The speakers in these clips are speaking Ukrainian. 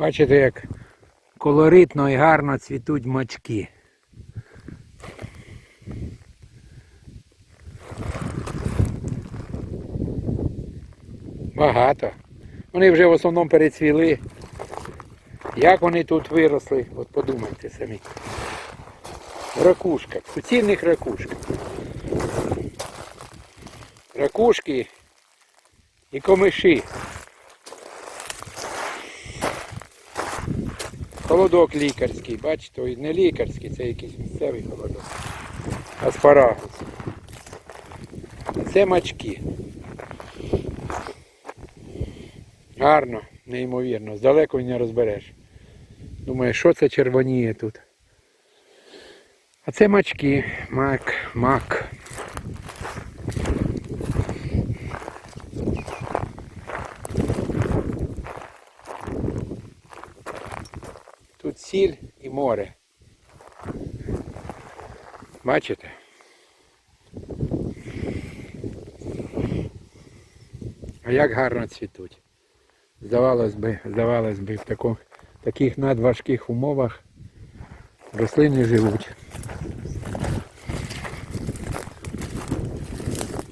Бачите, як колоритно і гарно цвітуть мачки. Багато. Вони вже в основному перецвіли. Як вони тут виросли, от подумайте самі. В суцільних ракушках. Ракушки і комиші. Холодок лікарський, бачите, не лікарський, це якийсь місцевий холодок. Аспарагус. Це мачки. Гарно, неймовірно. Здалеку не розбереш. Думаю, що це червоніє тут. А це мачки. Мак, мак. Сіль і море. Бачите? А як гарно цвітуть. Здавалось би, здавалось би, в тако- таких надважких умовах рослини живуть.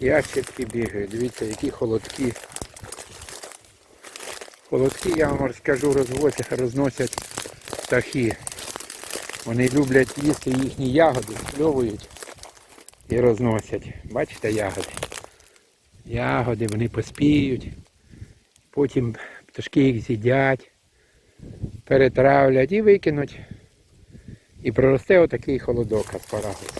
Ящерки бігають, дивіться, які холодки. Холодки, я вам розкажу, розносять птахи. Вони люблять їсти їхні ягоди, спльовують і розносять. Бачите ягоди? Ягоди вони поспіють, потім пташки їх з'їдять, перетравлять і викинуть. І проросте отакий холодок аспарагус.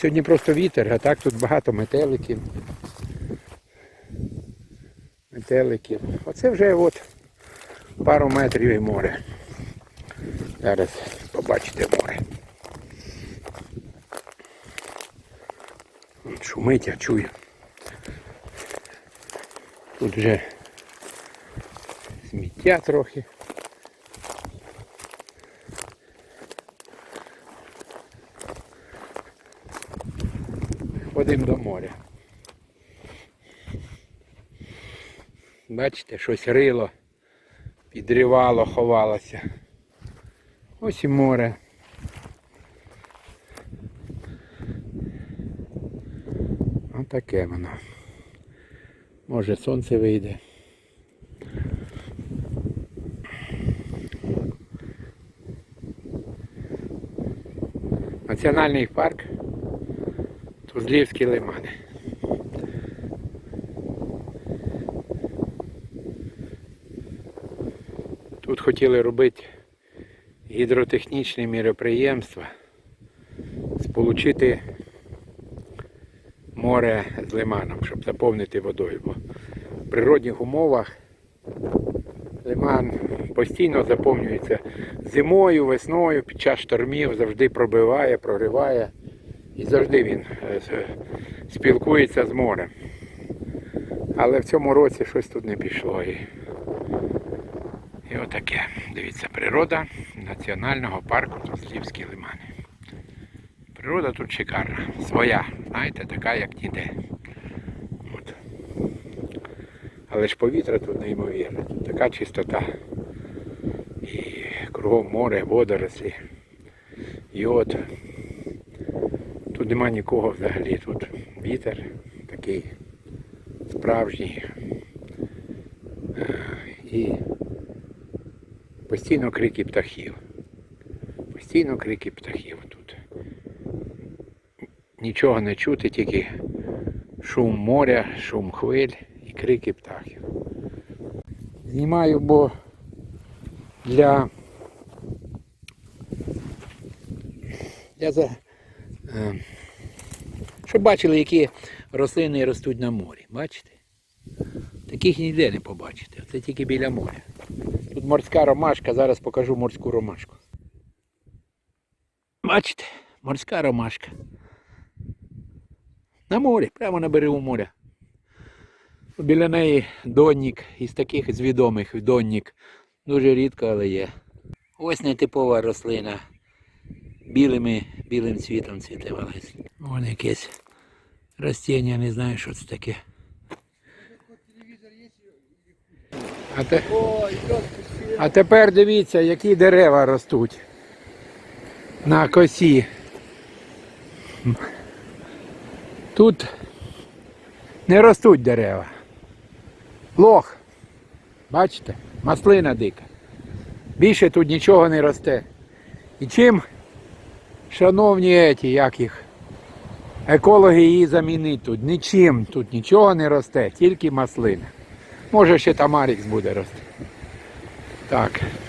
Сьогодні просто вітер, а так тут багато метеликів. Метеликів. Оце вже от пару метрів і море. Зараз побачите море. Шумить, я чую. Тут вже сміття трохи. Ходимо до моря. Бачите, щось рило, підривало, ховалося. Ось і море. Отаке воно. Може сонце вийде. Національний парк Тузлівські лимани. Тут хотіли робити гідротехнічні міроприємства, сполучити море з лиманом, щоб заповнити водою. Бо в природних умовах лиман постійно заповнюється зимою, весною, під час штормів завжди пробиває, прориває. І завжди він е, спілкується з морем. Але в цьому році щось тут не пішло. І, і отаке. Дивіться, природа національного парку Тузлівські лимани. Природа тут шикарна, своя, знаєте, така як ніде. От. Але ж повітря тут неймовірне, тут така чистота. І кругом море, водорослі, йод. Тут нема нікого взагалі. Тут вітер такий справжній. Е, І постійно крики птахів. Постійно крики птахів тут. Нічого не чути, тільки шум моря, шум хвиль і крики птахів. Знімаю, бо для, для за, е, щоб бачили, які рослини ростуть на морі. Бачите? Таких ніде не побачите. Це тільки біля моря морська ромашка, зараз покажу морську ромашку. Бачите, морська ромашка. На морі, прямо на берегу моря. Біля неї донник із таких з відомих донник. Дуже рідко, але є. Ось нетипова рослина. Білими, білим цвітом цвітивалась. Вон якесь Ростіння, не знаю, що це таке. А те... О, а тепер дивіться, які дерева ростуть на косі. Тут не ростуть дерева. Лох. Бачите? Маслина дика. Більше тут нічого не росте. І чим, шановні еті, як їх, екологи її замінить тут? Нічим тут нічого не росте, тільки маслина. Може ще тамарікс буде рости. Так.